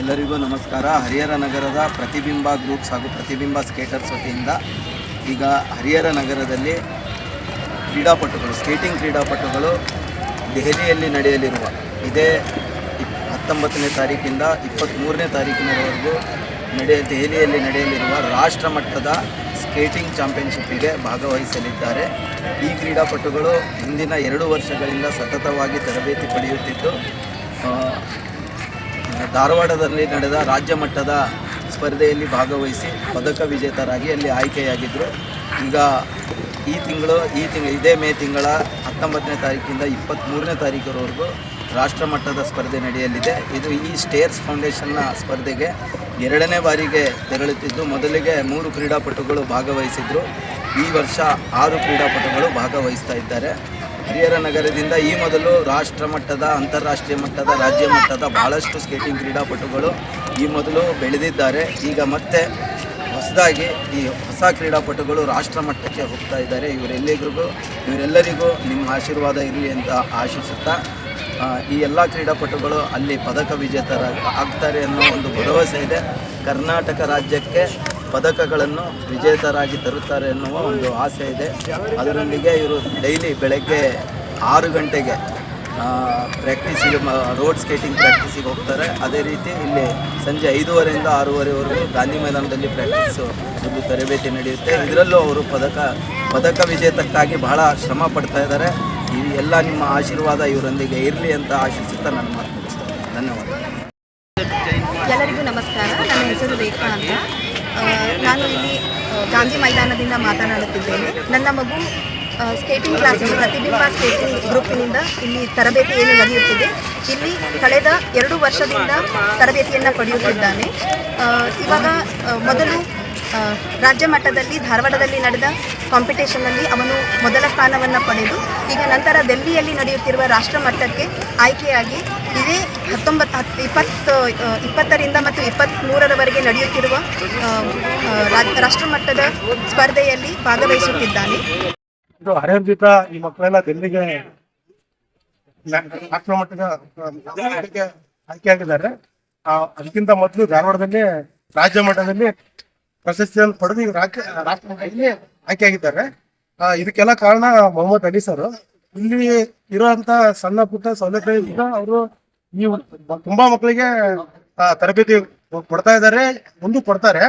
ಎಲ್ಲರಿಗೂ ನಮಸ್ಕಾರ. ಹರಿಹರ ನಗರದ ಪ್ರತಿಬಿಂಬ ಗ್ರೂಪ್ಸ್ ಹಾಗೂ ಪ್ರತಿಬಿಂಬ ಸ್ಕೇಟರ್ಸ್ ವತಿಯಿಂದ ಈಗ ಹರಿಹರ ನಗರದಲ್ಲಿ ಕ್ರೀಡಾಪಟುಗಳು ಸ್ಕೇಟಿಂಗ್ ಕ್ರೀಡಾಪಟುಗಳು ದೆಹಲಿಯಲ್ಲಿ ನಡೆಯಲಿರುವ ಇದೇ ಹತ್ತೊಂಬತ್ತನೇ ತಾರೀಕಿಂದ ಇಪ್ಪತ್ತ್ಮೂರನೇ ತಾರೀಕಿನವರೆಗೂ ನಡೆಯ, ದೆಹಲಿಯಲ್ಲಿ ನಡೆಯಲಿರುವ ರಾಷ್ಟ್ರ ಮಟ್ಟದ ಸ್ಕೇಟಿಂಗ್ ಚಾಂಪಿಯನ್ಶಿಪ್ಪಿಗೆ ಭಾಗವಹಿಸಲಿದ್ದಾರೆ. ಈ ಕ್ರೀಡಾಪಟುಗಳು ಹಿಂದಿನ ಎರಡು ವರ್ಷಗಳಿಂದ ಸತತವಾಗಿ ತರಬೇತಿ ಪಡೆಯುತ್ತಿದ್ದು ಧಾರವಾಡದಲ್ಲಿ ನಡೆದ ರಾಜ್ಯ ಮಟ್ಟದ ಸ್ಪರ್ಧೆಯಲ್ಲಿ ಭಾಗವಹಿಸಿ ಪದಕ ವಿಜೇತರಾಗಿ ಅಲ್ಲಿ ಆಯ್ಕೆಯಾಗಿದ್ದರು ಈಗ ಈ ತಿಂಗಳು ಈ ತಿಂಗಳು ಇದೇ ಮೇ ತಿಂಗಳ ಹತ್ತೊಂಬತ್ತನೇ ತಾರೀಕಿಂದ ಇಪ್ಪತ್ತ್ಮೂರನೇ ತಾರೀಕರವರೆಗೂ ರಾಷ್ಟ್ರ ಮಟ್ಟದ ಸ್ಪರ್ಧೆ ನಡೆಯಲಿದೆ. ಇದು ಈ ಸ್ಟೇರ್ಸ್ ಫೌಂಡೇಶನ್ನ ಸ್ಪರ್ಧೆಗೆ ಎರಡನೇ ಬಾರಿಗೆ ತೆರಳುತ್ತಿದ್ದು, ಮೊದಲಿಗೆ ಮೂರು ಕ್ರೀಡಾಪಟುಗಳು ಭಾಗವಹಿಸಿದ್ರು. ಈ ವರ್ಷ ಆರು ಕ್ರೀಡಾಪಟುಗಳು ಭಾಗವಹಿಸ್ತಾ ಇದ್ದಾರೆ. ಹರಿಹರ ನಗರದಿಂದ ಈ ಮೊದಲು ರಾಷ್ಟ್ರ ಮಟ್ಟದ, ಅಂತಾರಾಷ್ಟ್ರೀಯ ಮಟ್ಟದ, ರಾಜ್ಯ ಮಟ್ಟದ ಬಹಳಷ್ಟು ಸ್ಕೇಟಿಂಗ್ ಕ್ರೀಡಾಪಟುಗಳು ಈ ಮೊದಲು ಬೆಳೆದಿದ್ದಾರೆ. ಈಗ ಮತ್ತೆ ಹೊಸದಾಗಿ ಈ ಹೊಸ ಕ್ರೀಡಾಪಟುಗಳು ರಾಷ್ಟ್ರ ಮಟ್ಟಕ್ಕೆ ಹೋಗ್ತಾ ಇದ್ದಾರೆ. ಇವರೆಲ್ಲರಿಗೂ ಇವರೆಲ್ಲರಿಗೂ ನಿಮ್ಮ ಆಶೀರ್ವಾದ ಇರಲಿ ಅಂತ ಆಶಿಸುತ್ತಾ ಈ ಎಲ್ಲ ಕ್ರೀಡಾಪಟುಗಳು ಅಲ್ಲಿ ಪದಕ ವಿಜೇತರ ಆಗ್ತಾರೆ ಅನ್ನೋ ಒಂದು ಭರವಸೆ ಇದೆ. ಕರ್ನಾಟಕ ರಾಜ್ಯಕ್ಕೆ ಪದಕಗಳನ್ನು ವಿಜೇತರಾಗಿ ತರುತ್ತಾರೆ ಎನ್ನುವ ಒಂದು ಆಸೆ ಇದೆ. ಅದರೊಂದಿಗೆ ಇವರು ಡೈಲಿ ಬೆಳಗ್ಗೆ ಆರು ಗಂಟೆಗೆ ಪ್ರಾಕ್ಟೀಸಿಗೆ ರೋಡ್ ಸ್ಕೇಟಿಂಗ್ ಪ್ರ್ಯಾಕ್ಟೀಸಿಗೆ ಹೋಗ್ತಾರೆ. ಅದೇ ರೀತಿ ಇಲ್ಲಿ ಸಂಜೆ ಐದೂವರೆಯಿಂದ ಆರೂವರೆವರೆಗೂ ಗಾಂಧಿ ಮೈದಾನದಲ್ಲಿ ಪ್ರ್ಯಾಕ್ಟೀಸು ಒಂದು ತರಬೇತಿ ನಡೆಯುತ್ತೆ. ಇದರಲ್ಲೂ ಅವರು ಪದಕ ಪದಕ ವಿಜೇತಕ್ಕಾಗಿ ಬಹಳ ಶ್ರಮ ಪಡ್ತಾ ಇದ್ದಾರೆ. ಈ ಎಲ್ಲ ನಿಮ್ಮ ಆಶೀರ್ವಾದ ಇವರೊಂದಿಗೆ ಇರಲಿ ಅಂತ ಆಶಿಸುತ್ತಾ ನಾನು ಮಾತು ಧನ್ಯವಾದ ಎಲ್ಲರಿಗೂ ನಮಸ್ಕಾರ. ನನ್ನ ಹೆಸರು ರೇಖಾ ಅಂತ. ನಾನು ಇಲ್ಲಿ ಗಾಂಧಿ ಮೈದಾನದಿಂದ ಮಾತನಾಡುತ್ತಿದ್ದೇನೆ. ನನ್ನ ಮಗು ಸ್ಕೇಟಿಂಗ್ ಕ್ಲಾಸಿಗೆ ಪ್ರತಿಬಿಂಬ ಸ್ಕೇಟಿಂಗ್ ಗ್ರೂಪಿನಿಂದ ಇಲ್ಲಿ ತರಬೇತಿ ಏನು ನಡೆಯುತ್ತಿದೆ ಇಲ್ಲಿ ಕಳೆದ ಎರಡು ವರ್ಷದಿಂದ ತರಬೇತಿಯನ್ನು ಪಡೆಯುತ್ತಿದ್ದಾನೆ. ಇವಾಗ ಮೊದಲು ರಾಜ್ಯ ಮಟ್ಟದಲ್ಲಿ ಧಾರವಾಡದಲ್ಲಿ ನಡೆದ ಕಾಂಪಿಟೇಷನಲ್ಲಿ ಅವನು ಮೊದಲ ಸ್ಥಾನವನ್ನು ಪಡೆದು, ಈಗ ನಂತರ ದೆಹಲಿಯಲ್ಲಿ ನಡೆಯುತ್ತಿರುವ ರಾಷ್ಟ್ರ ಮಟ್ಟಕ್ಕೆ ಆಯ್ಕೆಯಾಗಿ ಇದೇ ಹತ್ತೊಂಬತ್ತು ಹತ್ತು ಇಪ್ಪತ್ತು ಇಪ್ಪತ್ತರಿಂದ ಮತ್ತು ಇಪ್ಪತ್ತ್ಮೂರರವರೆಗೆ ನಡೆಯುತ್ತಿರುವ ರಾಷ್ಟ್ರ ಮಟ್ಟದ ಸ್ಪರ್ಧೆಯಲ್ಲಿ ಭಾಗವಹಿಸುತ್ತಿದ್ದಾನೆ. ಈ ಮಕ್ಕಳೆಲ್ಲ ದೆಲ್ಲಿಗೆ ರಾಷ್ಟ್ರ ಮಟ್ಟದ ಆಯ್ಕೆ ಆಗಿದ್ದಾರೆ ಅದಕ್ಕಿಂತ ಮೊದಲು ಧಾರವಾಡದಲ್ಲಿ ರಾಜ್ಯ ಮಟ್ಟದಲ್ಲಿ ಪ್ರಶಸ್ತಿಯನ್ನು ಪಡೆದು ಇವರು ಆಯ್ಕೆ ರಾಷ್ಟ್ರ ಮಟ್ಟದಲ್ಲಿ ಆಯ್ಕೆ ಆಗಿದ್ದಾರೆ. ಇದಕ್ಕೆಲ್ಲ ಕಾರಣ ಮೊಹಮ್ಮದ್ ಅಲಿ ಸರ್. ಇಲ್ಲಿ ಇರುವಂತ ಸಣ್ಣ ಪುಟ್ಟ ಸೌಲಭ್ಯದಿಂದ ಅವರು ಈ ತುಂಬಾ ಮಕ್ಕಳಿಗೆ ತರಬೇತಿ ಕೊಡ್ತಾ ಇದ್ದಾರೆ ಮುಂದೆ ಕೊಡ್ತಾರೆ.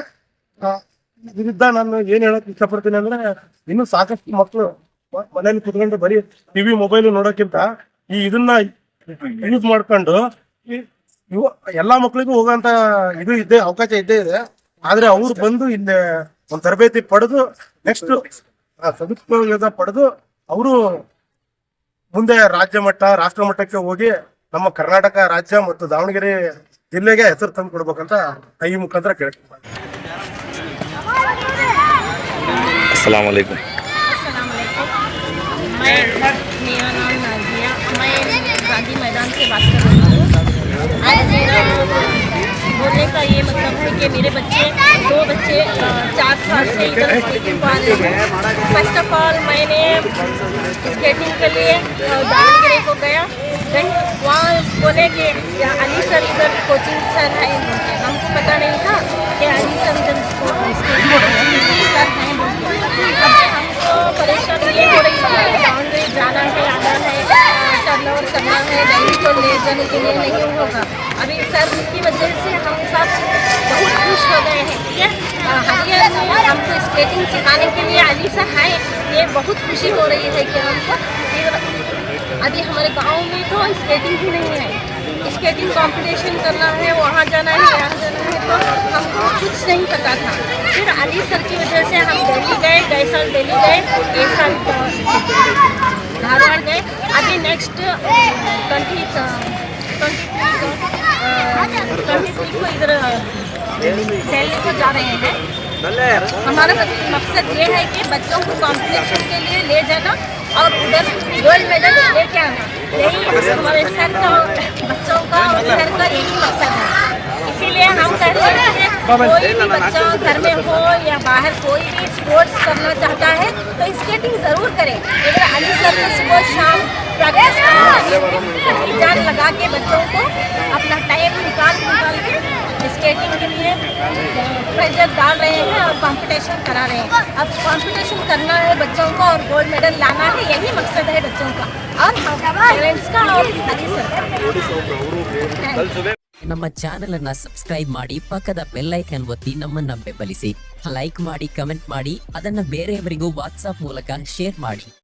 ಇದರಿಂದ ನಾನು ಏನ್ ಹೇಳಕ್ ಇಷ್ಟಪಡ್ತೀನಿ ಅಂದ್ರೆ, ಇನ್ನು ಸಾಕಷ್ಟು ಮಕ್ಕಳು ಮನೇಲಿ ಕುತ್ಕೊಂಡು ಬರೀ ಟಿವಿ ಮೊಬೈಲ್ ನೋಡೋಕ್ಕಿಂತ ಈ ಇದನ್ನ ಯೂಸ್ ಮಾಡ್ಕೊಂಡು ಎಲ್ಲಾ ಮಕ್ಕಳಿಗೂ ಹೋಗೋಂತ ಇದು ಇದ್ದೇ, ಅವಕಾಶ ಇದ್ದೇ ಇದೆ. ಆದ್ರೆ ಅವ್ರು ಬಂದು ಇಲ್ಲಿ ಒಂದ್ ತರಬೇತಿ ಪಡೆದು ನೆಕ್ಸ್ಟ್ ಸದುಪಯೋಗ ಪಡೆದು ಅವರು ಮುಂದೆ ರಾಜ್ಯ ಮಟ್ಟ ರಾಷ್ಟ್ರ ಮಟ್ಟಕ್ಕೆ ಹೋಗಿ ನಮ್ಮ ಕರ್ನಾಟಕ ರಾಜ್ಯ ಮತ್ತು ದಾವಣಗೆರೆ ಜಿಲ್ಲೆಗೆ ಹೆಸರು ತಂದು ಕೊಡ್ಬೇಕಂತ ಈ ಮುಖಾಂತರ ಕೇಳ್ತೀನಿ अस्सलाम वालेकुम मैं मेरा नाम नाजिया मैं गांधी मैदान से बात कर रही हूँ आज मेरा बोलने का ये मतलब है कि मेरे बच्चे, दो बच्चे चार साल से इधर स्केटिंग हैं। फ़र्स्ट ऑफ़ ऑल मैंने स्केटिंग के लिए दावणगेरे को गया। वहाँ बोले कि अली सर इधर कोचिंग सर है? हमको पता नहीं था कि अली सर इधर स्केटिंग सर हैं। हमको परेशानी ये हो रही है कि बाउंड्री जाना है आना है टर्नओवर करना है दिल्ली को ले जाने के लिए नहीं होगा। अभी सर की वजह से हम सब बहुत खुश हो गए हैं, ठीक है? हरियर में हमको स्केटिंग सिखाने के लिए अली सर हैं, ये बहुत खुशी हो रही है कि हमको अभी हमारे गाँव में तो स्केटिंग ही नहीं है। स्केटिंग कंपटीशन करना है, वहाँ जाना है, यहाँ जाना है तो हमको कुछ नहीं पता था। फिर अली सर की वजह से हम दिल्ली गए गए साल दिल्ली गए एक साल नेक्स्ट ट्वेंटी ट्वेंटी को इधर दिल्ली को जा रहे हैं। हमारा मकसद ये है कि बच्चों को कॉम्पिटिशन के लिए ले जाना और उधर गोल्ड मेडल लेके आना। यही हमारे सर का बच्चों का और सर का यही मकसद है। इसीलिए हम कह रहे हैं कोई भी बच्चा घर में हो या बाहर कोई भी स्पोर्ट्स करना चाहता है तो स्केटिंग ज़रूर करें। इधर अली सर को सुबह शाम प्रैक्टिस करना जान लगा के बच्चों को अपना टाइम निकाल निकाल के प्रेशर डाल रहे हैं और कंपटीशन करा रहे हैं अब कंपटीशन करना है बच्चों को और गोल्ड मेडल लाना है यही मकसद है बच्चों का और पेरेंट्स का और हमारी सरकार ನಮ್ಮ ಚಾನೆಲ್ ಅನ್ನ ಸಬ್ಸ್ಕ್ರೈಬ್ ಮಾಡಿ ಪಕ್ಕದ ಬೆಲ್ ಐಕನ್ ಒತ್ತಿ ನಮ್ಮನ್ನ ಬೆಂಬಲಿಸಿ ಲೈಕ್ ಮಾಡಿ ಕಮೆಂಟ್ ಮಾಡಿ ಅದನ್ನ ಬೇರೆಯವರಿಗೂ ವಾಟ್ಸ್ಆಪ್ ಮೂಲಕ ಶೇರ್ ಮಾಡಿ